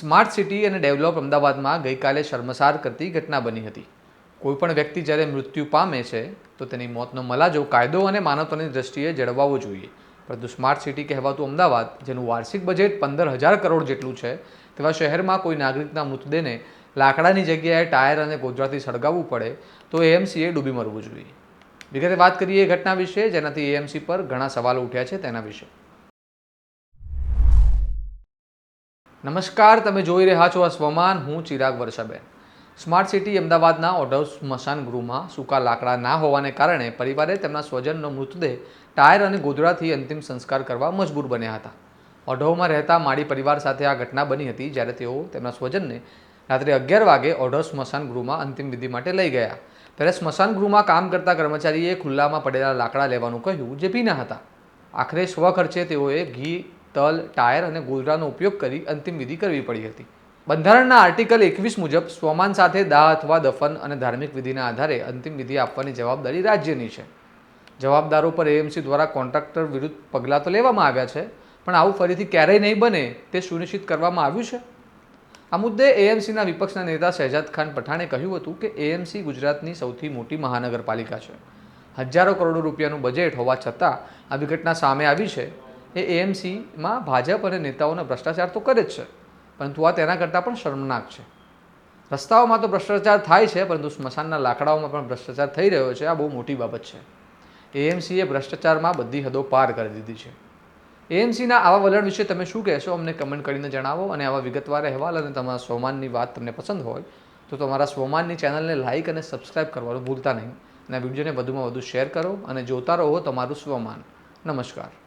Smart city અને develop અમદાવાદમાં ગઈકાલે શર્મસાર કરતી ઘટના બની હતી. કોઈપણ વ્યક્તિ જ્યારે મૃત્યુ પામે છે, તો તેની મોતનો મલાજો કાયદો અને માનવતાની દ્રષ્ટિએ જળવાવો જોઈએ. પરંતુ સ્માર્ટ સિટી કહેવાતું અમદાવાદ, જેનું વાર્ષિક બજેટ પંદર હજાર કરોડ જેટલું છે, તેવા શહેરમાં કોઈ નાગરિકના મૃતદેહને લાકડાની જગ્યાએ ટાયર અને ગોજરાથી સળગાવવું પડે, તો એએમસીએ ડૂબી મરવું જોઈએ. વિગતે વાત કરીએ એ ઘટના વિશે, જેનાથી એએમસી પર ઘણા સવાલો ઉઠ્યા છે તેના વિશે. નમસ્કાર, તમે જોઈ રહ્યા છો આ સ્વમાન, હું ચિરાગ વર્ષાબેન. સ્માર્ટ સિટી અમદાવાદના ઓઢવ સ્મશાન ગૃહમાં સૂકા લાકડા ના હોવાને કારણે પરિવારે તેમના સ્વજનનો મૃતદેહ ટાયર અને ગોધરાથી અંતિમ સંસ્કાર કરવા મજબૂર બન્યા હતા. ઓઢવમાં રહેતા માળી પરિવાર સાથે આ ઘટના બની હતી, જ્યારે તેઓ તેમના સ્વજનને રાત્રે અગિયાર વાગે ઓઢવ સ્મશાન ગૃહમાં અંતિમ વિધિ માટે લઈ ગયા. ત્યારે સ્મશાન ગૃહમાં કામ કરતા કર્મચારીએ ખુલ્લામાં પડેલા લાકડા લેવાનું કહ્યું, જે ભીના હતા. આખરે સ્વખર્ચે તેઓએ ઘી તલ, ટાયર અને ગોધરાનો ઉપયોગ કરી અંતિમ વિધિ કરવી પડી હતી. બંધારણના આર્ટિકલ એકવીસ મુજબ, સ્વમાન સાથે દાહ અથવા દફન અને ધાર્મિક વિધિના આધારે અંતિમ વિધિ આપવાની જવાબદારી રાજ્યની છે. જવાબદારો પર એએમસી દ્વારા કોન્ટ્રાક્ટર વિરુદ્ધ પગલાં તો લેવામાં આવ્યા છે, પણ આવું ફરીથી ક્યારેય નહીં બને, તે સુનિશ્ચિત કરવામાં આવ્યું છે. આ મુદ્દે એએમસીના વિપક્ષના નેતા શહેજાદ ખાન પઠાણે કહ્યું હતું કે એએમસી ગુજરાતની સૌથી મોટી મહાનગરપાલિકા છે. હજારો કરોડો રૂપિયાનું બજેટ હોવા છતાં, આવી ઘટના સામે આવી છે. એ એએમસીમાં ભાજપ અને નેતાઓના ભ્રષ્ટાચાર તો કરે જ છે, પરંતુ આ તેના કરતાં પણ શર્મનાક છે. રસ્તાઓમાં તો ભ્રષ્ટાચાર થાય છે, પરંતુ સ્મશાનના લાકડાઓમાં પણ ભ્રષ્ટાચાર થઈ રહ્યો છે, આ બહુ મોટી બાબત છે. એએમસીએ ભ્રષ્ટાચારમાં બધી હદો પાર કરી દીધી છે. એએમસીના આવા વલણ વિશે તમે શું કહેશો, અમને કમેન્ટ કરીને જણાવો, અને આવા વિગતવાર અહેવાલ અને તમારા સ્વમાનની વાત તમને પસંદ હોય, તો તમારા સ્વમાનની ચેનલને લાઇક અને સબસ્ક્રાઇબ કરવાનું ભૂલતા નહીં, અને આ વિડીયોને વધુમાં વધુ શેર કરો, અને જોતા રહો તમારું સ્વમાન. નમસ્કાર.